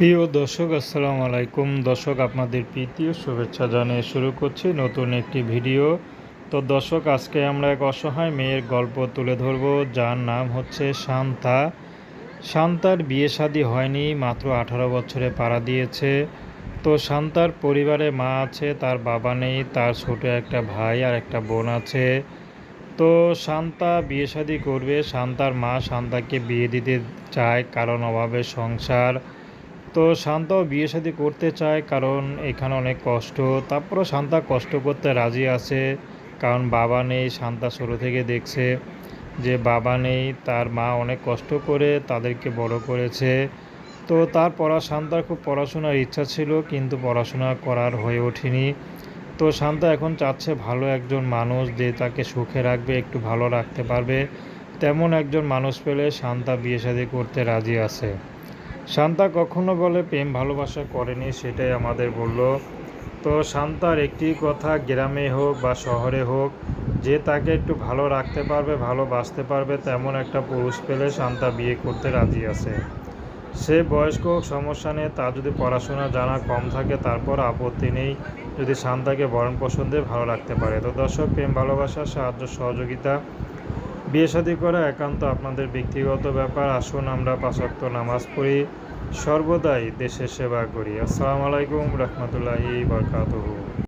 প্রিয় দর্শক, আসসালামু আলাইকুম। দর্শক, আপনাদের প্রীতীয় শুভেচ্ছা জানিয়ে শুরু করছি নতুন একটি ভিডিও। তো দর্শক, আজকে আমরা এক অসহায় মেয়ের গল্প তুলে ধরব, যার নাম হচ্ছে শান্তা। শান্তার বিয়ে শাদী হয়নি, মাত্র আঠারো বছরে পাড়া দিয়েছে। তো শান্তার পরিবারে মা আছে, তার বাবা নেই, তার ছোট একটা ভাই আর একটা বোন আছে। তো শান্তা বিয়ে শাদী করবে, শান্তার মা শান্তাকে বিয়ে দিতে চায় কারণ অভাবে সংসার। তো শান্তাও বিয়ে শাদী করতে চায় কারণ এখানে অনেক কষ্ট। তারপরও শান্তা কষ্ট করতে রাজি আছে কারণ বাবা নেই, শান্তা ছোটো থেকে দেখছে যে বাবা নেই, তার মা অনেক কষ্ট করে তাদেরকে বড় করেছে। তো তার পড়া শান্তার খুব পড়াশোনার ইচ্ছা ছিল কিন্তু পড়াশোনা করার হয়ে ওঠেনি। তো শান্তা এখন চাচ্ছে ভালো একজন মানুষ যে তাকে সুখে রাখবে, একটু ভালো রাখতে পারবে। তেমন একজন মানুষ পেলে শান্তা বিয়ে করতে রাজি আছে। শান্তা কখনো বলে প্রেম ভালোবাসা করেনি, সেটাই আমাদের বলল। তো শান্তার একটি কথা, গ্রামে হোক বা শহরে হোক, যে তাকে একটু ভালো রাখতে পারবে, ভালোবাসতে পারবে, তেমন একটা পুরুষ পেলে শান্তা বিয়ে করতে রাজি আছে। সে বয়স্ক হোক, সমস্যা নেই, তার যদি পড়াশোনা জানা কম থাকে, তারপর আপত্তি নেই, যদি শান্তাকে বরণ পছন্দে ভালো রাখতে পারে। তো দর্শক, প্রেম ভালোবাসা, সাহায্য, সহযোগিতা বিয়ে শাদী করা একান্ত আপনাদের ব্যক্তিগত ব্যাপার। আসুন আমরা পাশাক্ত নামাজ পড়ি। সর্বদাই দেশের সেবা করি। আসসালামু আলাইকুম রহমতুল্লাহি বরকাতহু।